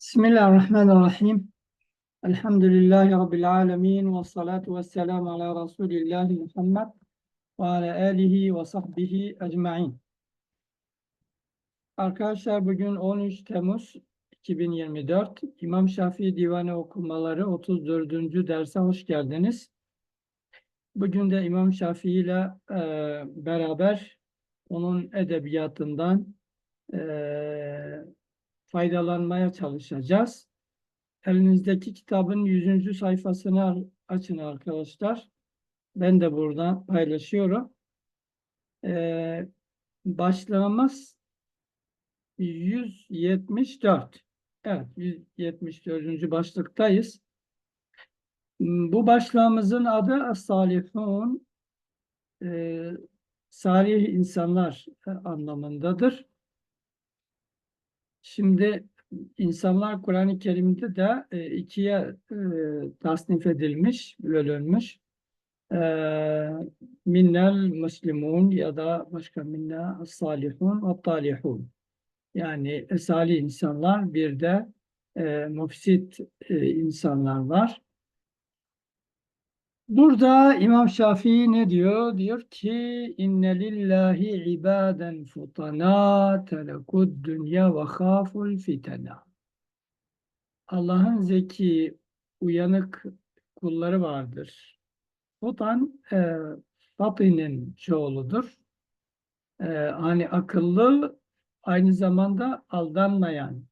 Bismillahirrahmanirrahim. Elhamdülillahi Rabbil alemin. Ve salatu ve selamu ala Resulillahi Muhammed ve ala alihi ve sahbihi ecma'in. Arkadaşlar bugün 13 Temmuz 2024 İmam Şafii Divanı Okumaları 34. derse hoş geldiniz. Bugün de İmam Şafii ile e, beraber onun edebiyatından e, faydalanmaya çalışacağız. Elinizdeki kitabın 100. sayfasını açın arkadaşlar. Ben de buradan paylaşıyorum. Ee, başlığımız 174. Evet, 174. başlıktayız. Bu başlığımızın adı As-Salihun, e, salih insanlar anlamındadır. Şimdi insanlar Kur'an-ı Kerim'de de e, ikiye e, tasnif edilmiş, bölünmüş. E, minnel muslimun ya da başka minna salihun ve talihun. Yani salih insanlar bir de e, mufsit e, insanlar var. Burada İmam Şafii ne diyor? Diyor ki inne lillahi ibaden futana telekud dünya ve khaful fitena. Allah'ın zeki, uyanık kulları vardır. Futan e, Fatih'in çoğuludur. E, hani akıllı aynı zamanda aldanmayan,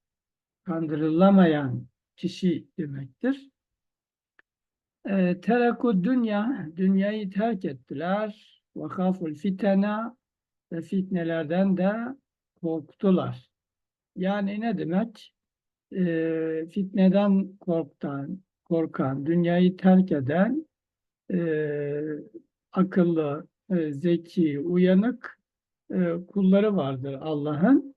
kandırılamayan kişi demektir. E, Tereku dünya, dünyayı terk ettiler. Ve khaful fitena ve fitnelerden de korktular. Yani ne demek? E, fitneden korktan, korkan, dünyayı terk eden, e, akıllı, e, zeki, uyanık e, kulları vardır Allah'ın.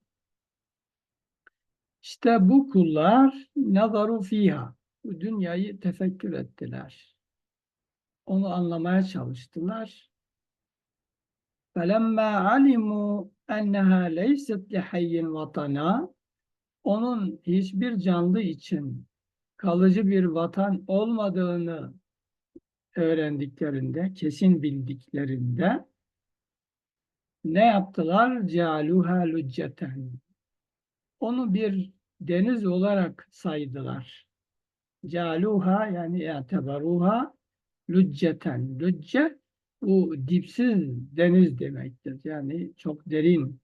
İşte bu kullar nazaru fiha bu dünyayı tefekkür ettiler. Onu anlamaya çalıştılar. فَلَمَّا عَلِمُوا اَنَّهَا لَيْسَتْ لِحَيٍّ وَطَنًا Onun hiçbir canlı için kalıcı bir vatan olmadığını öğrendiklerinde, kesin bildiklerinde ne yaptılar? Cealuha lücceten. Onu bir deniz olarak saydılar. Caluha yani etebaruha lücceten. Lücce bu dipsiz deniz demektir. Yani çok derin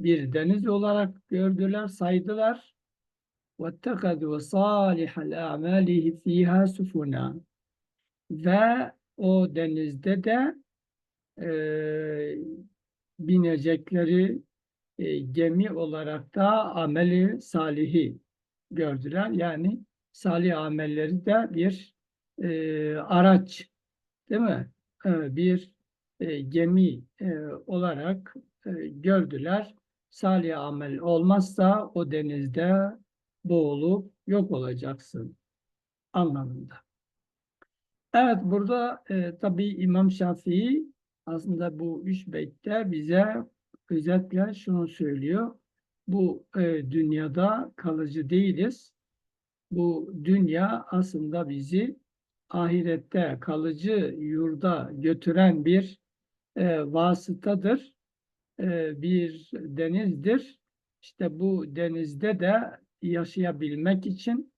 bir deniz olarak gördüler, saydılar. وَاتَّخَذُوا صَالِحَ الْاَعْمَالِهِ ف۪يهَا سُفُنًا Ve o denizde de e, binecekleri e, gemi olarak da ameli salihi gördüler. Yani salih amelleri de bir e, araç değil mi? E, bir e, gemi e, olarak e, gördüler. Salih amel olmazsa o denizde boğulup yok olacaksın anlamında. Evet burada e, tabi İmam Şafii aslında bu üç beytte bize özetle şunu söylüyor. Bu e, dünyada kalıcı değiliz bu dünya aslında bizi ahirette kalıcı yurda götüren bir e, vasıtadır, e, bir denizdir. İşte bu denizde de yaşayabilmek için,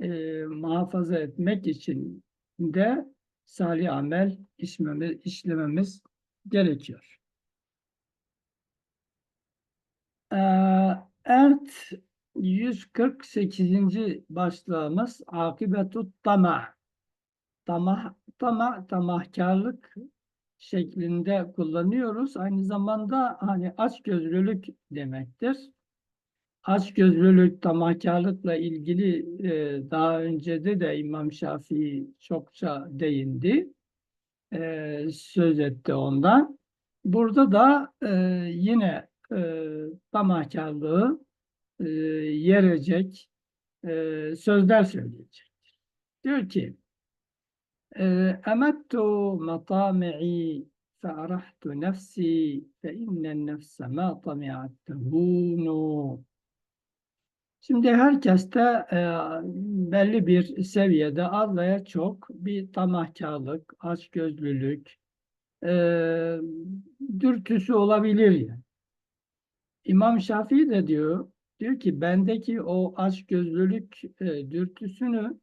e, muhafaza etmek için de salih amel işlememiz, işlememiz gerekiyor. Ee, evet, 148. başlığımız akibetut tamah. Tamah, tamah, tamahkarlık şeklinde kullanıyoruz. Aynı zamanda hani açgözlülük demektir. Açgözlülük, tamahkarlıkla ilgili e, daha önce de de İmam Şafii çokça değindi. E, söz etti ondan. Burada da e, yine e, tamahkarlığı e, yerecek e, sözler söyleyecek. Diyor ki matami'i fe'arahtu nefsi fe innen nefse ma tami'at tehunu Şimdi herkes de e, belli bir seviyede az veya çok bir tamahkarlık, açgözlülük e, dürtüsü olabilir yani. İmam Şafii de diyor, diyor ki bendeki o açgözlülük e, dürtüsünü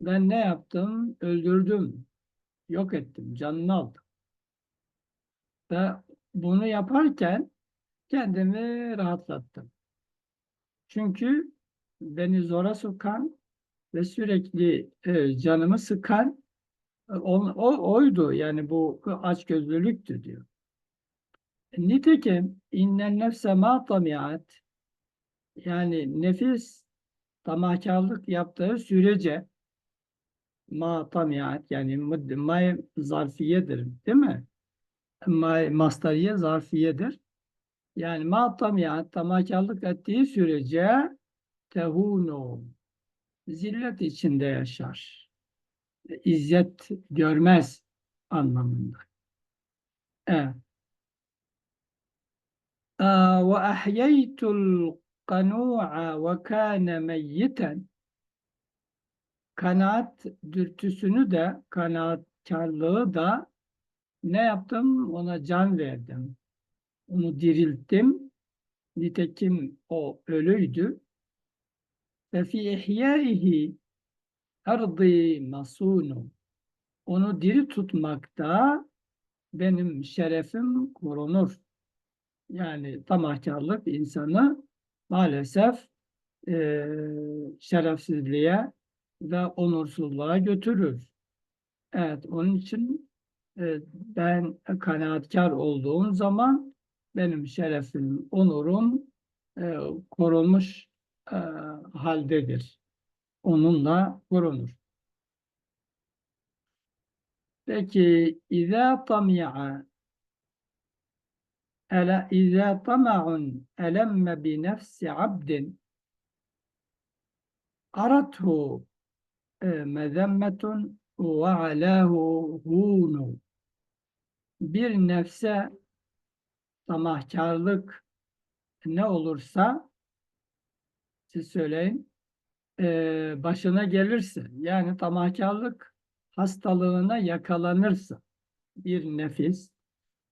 ben ne yaptım? Öldürdüm, yok ettim, canını aldım. Ve bunu yaparken kendimi rahatlattım. Çünkü beni zora sokan ve sürekli e, canımı sıkan e, o, o oydu. Yani bu açgözlülüktü diyor. Nitekim innen nefse ma tamiat yani nefis tamahkarlık yaptığı sürece ma tamiat yani ma zarfiyedir değil mi? Ma masteriye zarfiyedir. Yani ma tamiat tamahkarlık ettiği sürece tehunu zillet içinde yaşar. İzzet görmez anlamında. Evet. Ve ahyeytul kanu'a ve kâne meyyiten kanaat dürtüsünü de kanaatkarlığı da ne yaptım? Ona can verdim. Onu dirilttim. Nitekim o ölüydü. Ve fi ihyaihi ardı masunu. Onu diri tutmakta benim şerefim korunur. Yani tamahkarlık insanı maalesef e, şerefsizliğe ve onursuzluğa götürür. Evet, onun için e, ben kanaatkar olduğum zaman benim şerefim, onurum e, korunmuş e, haldedir. Onunla korunur. Peki, İzâ tami'a Ela izâ tama'un elemme bi nefsi abdin. Arathu e, mezemmetun ve alâhu hûnu. Bir nefse tamahkarlık ne olursa siz söyleyin e, başına gelirse yani tamahkarlık hastalığına yakalanırsa bir nefis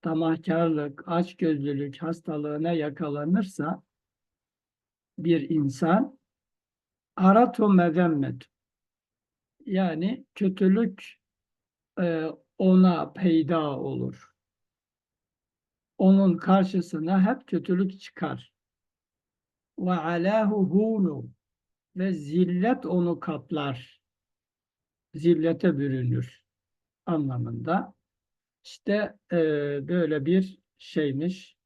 tamahkarlık, açgözlülük hastalığına yakalanırsa bir insan aratu mezemmet yani kötülük e, ona peyda olur. Onun karşısına hep kötülük çıkar. Ve alahu hunu ve zillet onu kaplar. Zillete bürünür anlamında. İşte e, böyle bir şeymiş.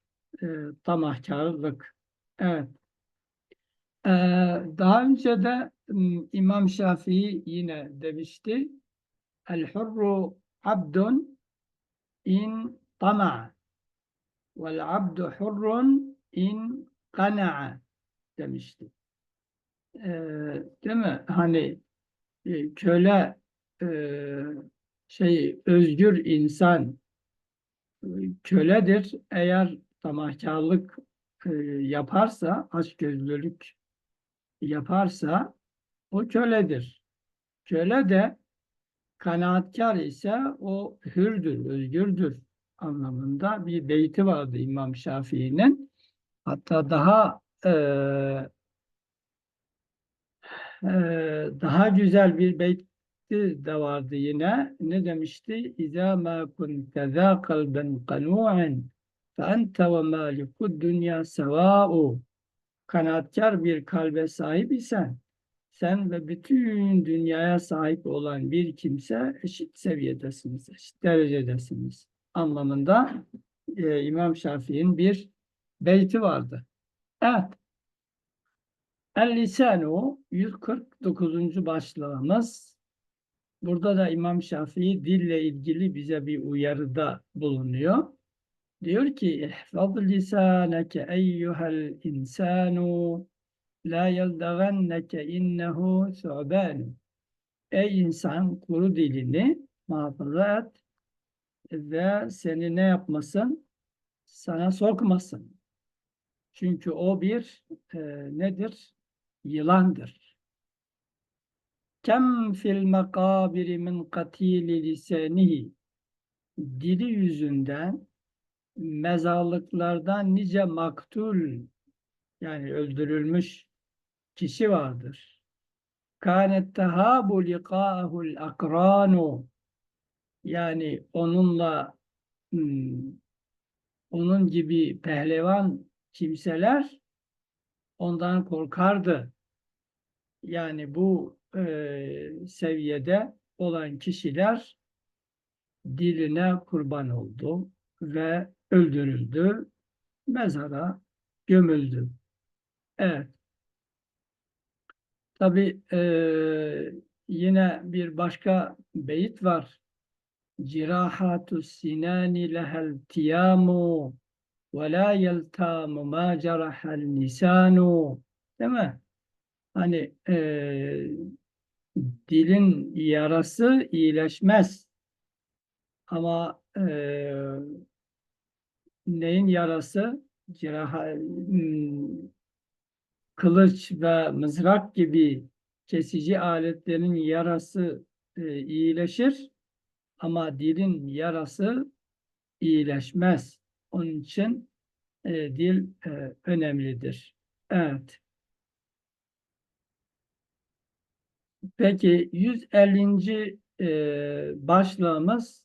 E, tamahkarlık. Evet. E, daha önce de İmam Şafii yine demişti. El hurru abdun in tama'a vel abdu hurrun in kana'a demişti. E, değil mi? Hani e, köle e, şey özgür insan e, köledir. Eğer tamahkarlık e, yaparsa, açgözlülük yaparsa o köledir. Köle de kanaatkar ise o hürdür, özgürdür anlamında bir beyti vardı İmam Şafii'nin. Hatta daha e, e, daha güzel bir beyt de vardı yine. Ne demişti? İzâ mâ kunte zâ kalben kanû'en fe ente ve mâlikud dünya sevâ'u Kanaatkar bir kalbe sahip isen sen ve bütün dünyaya sahip olan bir kimse eşit seviyedesiniz, eşit derecedesiniz anlamında e, İmam Şafii'nin bir beyti vardı. Evet. El-Lisanu 149. başlığımız Burada da İmam Şafii dille ilgili bize bir uyarıda bulunuyor. Diyor ki İhfaz lisaneke eyyuhel insanu la yeldaganneke innehu su'ban Ey insan kuru dilini muhafaza et ve seni ne yapmasın? Sana sokmasın. Çünkü o bir e, nedir? yılandır. Kem fil makabiri min katili lisanihi dili yüzünden mezarlıklardan nice maktul yani öldürülmüş kişi vardır. Kânet tehâbu liqâehul akrânu yani onunla hmm, onun gibi pehlivan kimseler ondan korkardı. Yani bu e, seviyede olan kişiler diline kurban oldu ve öldürüldü, mezara gömüldü. Evet. Tabi e, yine bir başka beyit var. Cirahatu sinani lehel tiyamu ve la yeltamu ma cerahel nisanu. Değil mi? Hani e, dilin yarası iyileşmez. Ama e, neyin yarası? Ciraha, hmm, kılıç ve mızrak gibi kesici aletlerin yarası e, iyileşir ama dilin yarası iyileşmez. Onun için e, dil e, önemlidir. Evet. Peki 150. E, başlığımız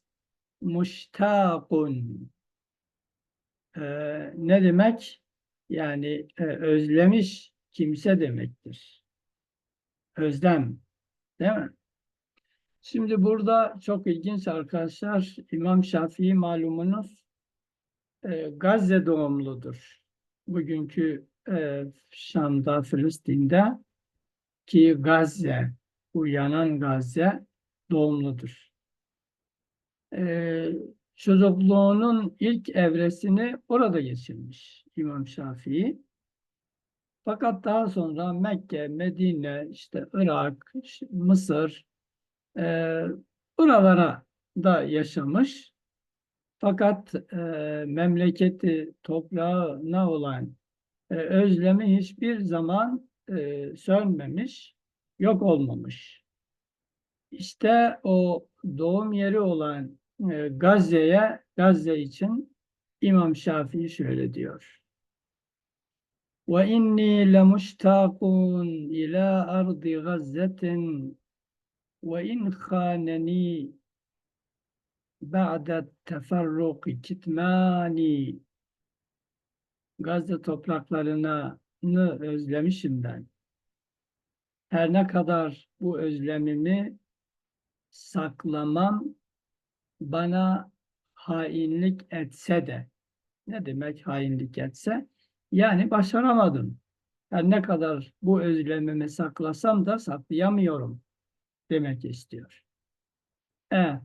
muştakun. E, ne demek? Yani e, özlemiş kimse demektir. Özlem. Değil mi? Şimdi burada çok ilginç arkadaşlar. İmam Şafii malumunuz e, Gazze doğumludur. Bugünkü e, Şam'da, Filistin'de ki Gazze, uyanan Gazze doğumludur. E, çocukluğunun ilk evresini orada geçirmiş İmam Şafii. Fakat daha sonra Mekke, Medine, işte Irak, Mısır, e, buralara da yaşamış. Fakat e, memleketi, toprağına olan e, özlemi hiçbir zaman e, sönmemiş, yok olmamış. İşte o doğum yeri olan e, Gazze'ye, Gazze için İmam Şafii şöyle diyor. Ve inni lemustakun ila ardi Gazze'tin ve in khaneni ba'de teferruki Gazze topraklarını özlemişim ben. Her ne kadar bu özlemimi saklamam bana hainlik etse de ne demek hainlik etse? Yani başaramadım. Her ne kadar bu özlemimi saklasam da saklayamıyorum demek istiyor. Evet.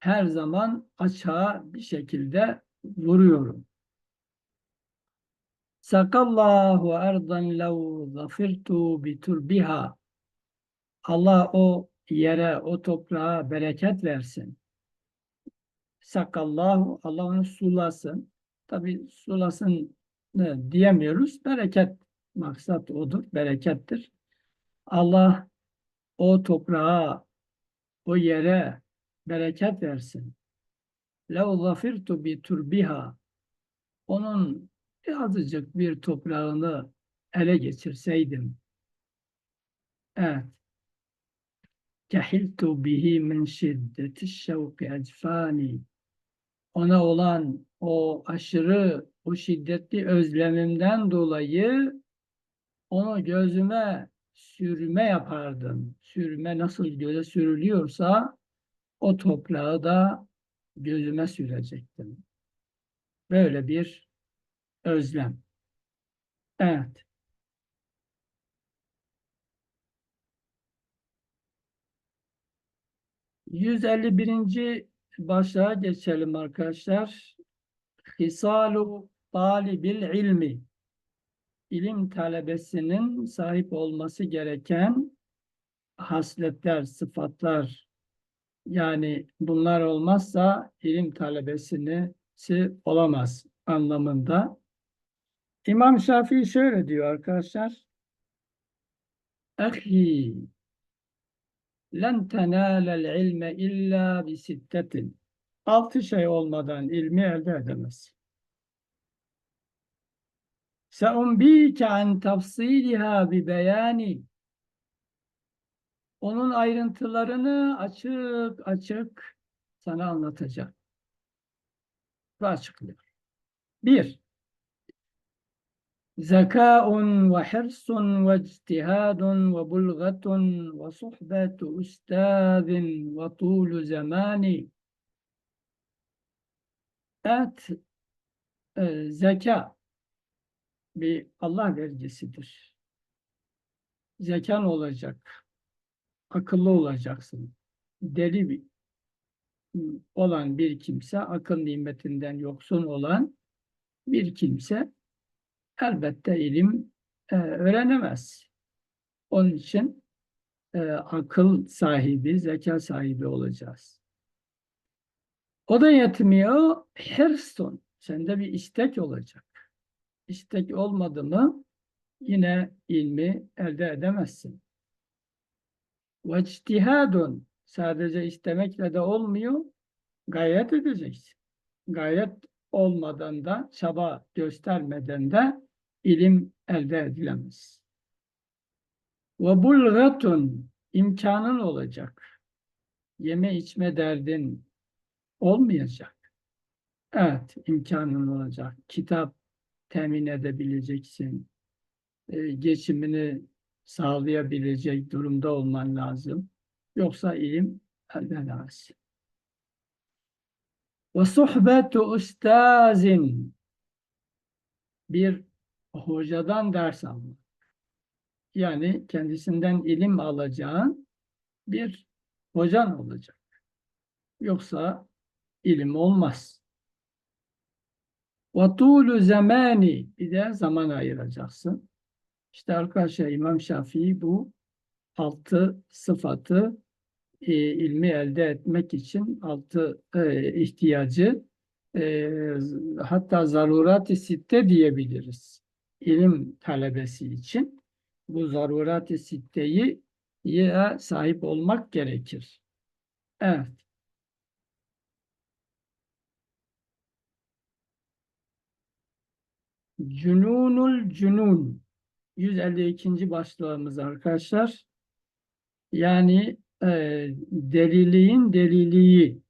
Her zaman açığa bir şekilde vuruyorum. Sakallahu erdan lev zafirtu biturbiha. Allah o yere, o toprağa bereket versin. Sakallahu, Allah onu sulasın. Tabi sulasın diyemiyoruz. Bereket maksat odur, berekettir. Allah o toprağa, o yere bereket versin. Lev zafirtu biturbiha. Onun birazcık bir toprağını ele geçirseydim. Evet. Kehiltu bihi min şiddeti şevki ecfani ona olan o aşırı, o şiddetli özlemimden dolayı onu gözüme sürme yapardım. Sürme nasıl göze sürülüyorsa o toprağı da gözüme sürecektim. Böyle bir özlem. Evet. Yüz elli birinci başlığa geçelim arkadaşlar. Hisalu talibil ilmi. İlim talebesinin sahip olması gereken hasletler, sıfatlar yani bunlar olmazsa ilim talebesini olamaz anlamında. İmam Şafii şöyle diyor arkadaşlar. Ahi len tenâlel ilme illa bi sittetin. Altı şey olmadan ilmi elde edemez. Seumbike an tafsiliha bi beyani. Onun ayrıntılarını açık açık sana anlatacak. Ve açıklıyor. Bir, Zekâun ve hirsun ve ictihadun ve bulgatun ve suhbetu ustazin ve tûlu zamani. Evet, e, zeka bir Allah vergisidir. Zekan olacak, akıllı olacaksın. Deli bir olan bir kimse, akıl nimetinden yoksun olan bir kimse elbette ilim e, öğrenemez. Onun için e, akıl sahibi, zeka sahibi olacağız. O da yetmiyor. Hırsun. Sende bir istek olacak. İstek olmadı mı yine ilmi elde edemezsin. Ve ictihadun. Sadece istemekle de olmuyor. Gayret edeceksin. Gayret olmadan da çaba göstermeden de ilim elde edilemez. Ve bulgatun imkanın olacak. Yeme içme derdin olmayacak. Evet, imkanın olacak. Kitap temin edebileceksin. Ee, geçimini sağlayabilecek durumda olman lazım. Yoksa ilim elde edemezsin. Ve suhbetu ustazin bir hocadan ders almak. Yani kendisinden ilim alacağın bir hocan olacak. Yoksa ilim olmaz. Tulu zamani bir de zaman ayıracaksın. İşte arkadaşlar İmam Şafii bu altı sıfatı e, ilmi elde etmek için altı e, ihtiyacı e, hatta zarurat-ı sitte diyebiliriz. İlim talebesi için bu zarurat-ı sitteyi sahip olmak gerekir. Evet. Cünunul cünun 152. başlığımız arkadaşlar. Yani e, deliliğin deliliği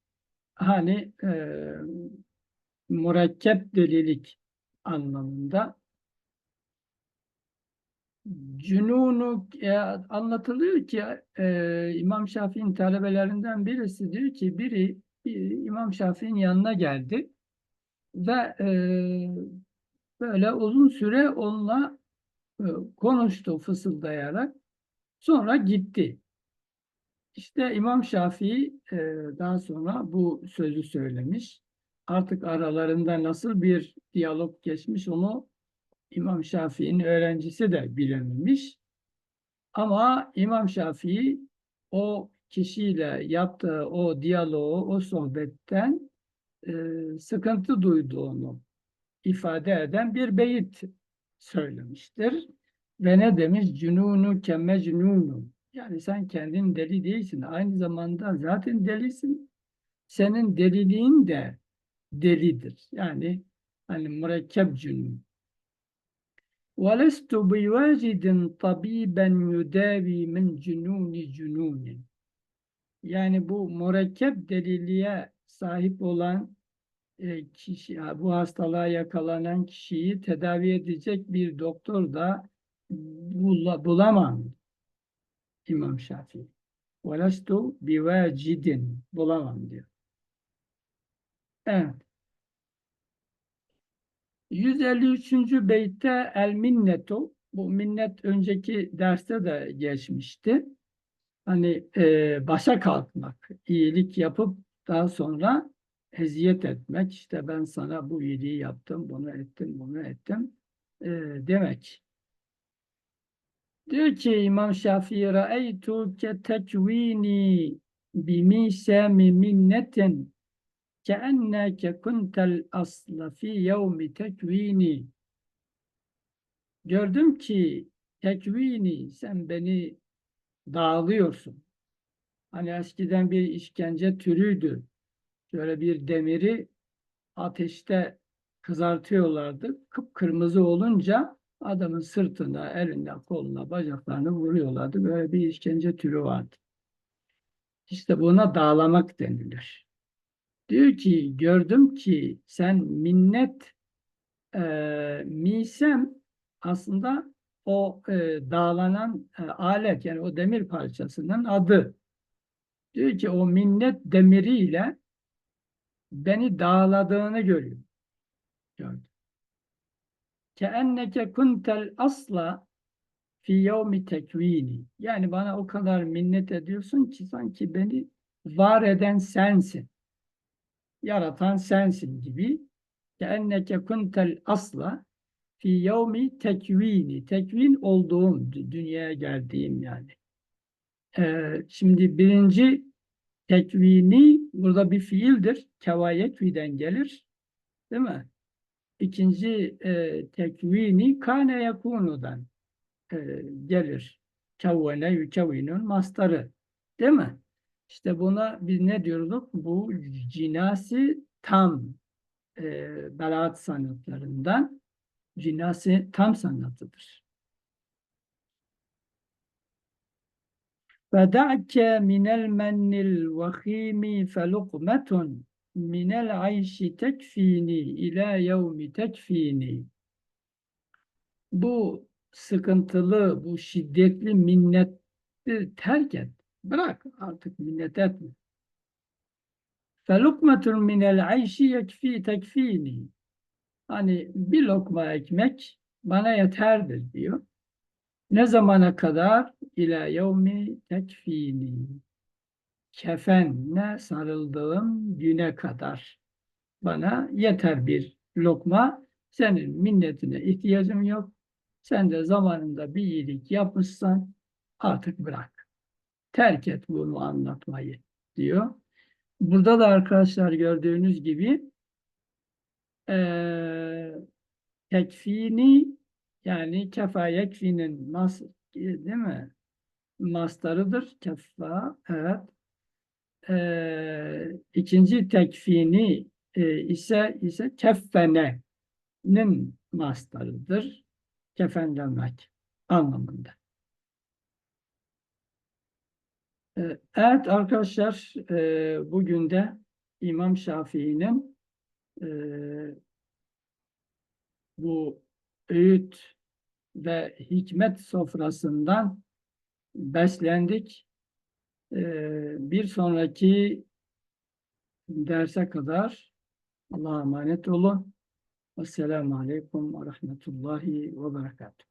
hani e, mürekkep delilik anlamında Cünunu e, anlatılıyor ki e, İmam Şafii'nin talebelerinden birisi diyor ki biri bir, İmam Şafii'nin yanına geldi ve e, böyle uzun süre onunla e, konuştu fısıldayarak sonra gitti. İşte İmam Şafii e, daha sonra bu sözü söylemiş. Artık aralarında nasıl bir diyalog geçmiş onu İmam Şafii'nin öğrencisi de bilememiş. Ama İmam Şafii o kişiyle yaptığı o diyaloğu, o sohbetten e, sıkıntı duyduğunu ifade eden bir beyit söylemiştir. Ve ne demiş? Cünunu kemmecnunu. Yani sen kendin deli değilsin. Aynı zamanda zaten delisin. Senin deliliğin de delidir. Yani hani mürekkep cünun. وَلَسْتُ بِوَاجِدٍ طَب۪يبًا يُدَاوِي مِنْ جُنُونِ جُنُونٍ Yani bu mürekkep deliliğe sahip olan e, kişi, bu hastalığa yakalanan kişiyi tedavi edecek bir doktor da bul bulamam. İmam Şafii. وَلَسْتُ بِوَاجِدٍ Bulamam diyor. Evet. 153. beytte el minnetu bu minnet önceki derste de geçmişti. Hani e, başa kalkmak, iyilik yapıp daha sonra eziyet etmek. İşte ben sana bu iyiliği yaptım, bunu ettim, bunu ettim e, demek. Diyor ki İmam Şafii Ra'eytu ke tekvini bimisemi minnetin keenneke kuntel asla fi yevmi tekvini. Gördüm ki tekvini sen beni dağılıyorsun. Hani eskiden bir işkence türüydü. Şöyle bir demiri ateşte kızartıyorlardı. Kıpkırmızı olunca adamın sırtına, elinde, koluna, bacaklarını vuruyorlardı. Böyle bir işkence türü vardı. İşte buna dağlamak denilir. Diyor ki gördüm ki sen minnet e, misem aslında o e, dağlanan e, alet yani o demir parçasının adı. Diyor ki o minnet demiriyle beni dağladığını görüyor. Gördüm. Keenneke kuntel asla fi yevmi tekvini. Yani bana o kadar minnet ediyorsun ki sanki beni var eden sensin. Yaratan sensin gibi. Keenneke kuntel asla fi yevmi tekvini. Tekvin olduğum, dü- dünyaya geldiğim yani. Ee, şimdi birinci tekvini burada bir fiildir. Kevayekvi'den gelir. Değil mi? İkinci e, tekvini kâne yekûnu'dan e, gelir. Kevvene yükevvinun mastarı. Değil mi? İşte buna biz ne diyorduk? Bu cinasi tam e, belaat sanatlarından cinasi tam sanatıdır. فَدَعْكَ مِنَ الْمَنِّ الْوَخِيمِ فَلُقْمَةٌ مِنَ الْعَيْشِ تَكْفِينِي إِلَى يَوْمِ تَكْفِينِي Bu sıkıntılı, bu şiddetli minneti terk et. Bırak artık minnet etme. Felukmetun minel ayşi yekfi tekfini. Hani bir lokma ekmek bana yeterdir diyor. Ne zamana kadar? İlâ yevmi tekfini. Kefenle sarıldığım güne kadar bana yeter bir lokma. Senin minnetine ihtiyacım yok. Sen de zamanında bir iyilik yapmışsan artık bırak. Terk et bunu anlatmayı diyor. Burada da arkadaşlar gördüğünüz gibi eee tekfini yani kefa yekfinin mas değil mi? Mastarıdır. Kefa evet. Eee ikinci tekfini e, ise ise keffene'nin mastarıdır. Kefenlemek anlamında. E, Evet arkadaşlar e, bugün de İmam Şafii'nin e, bu öğüt ve hikmet sofrasından beslendik. Ee, bir sonraki derse kadar Allah'a emanet olun. Esselamu Aleyküm ve Rahmetullahi ve Berekatuhu.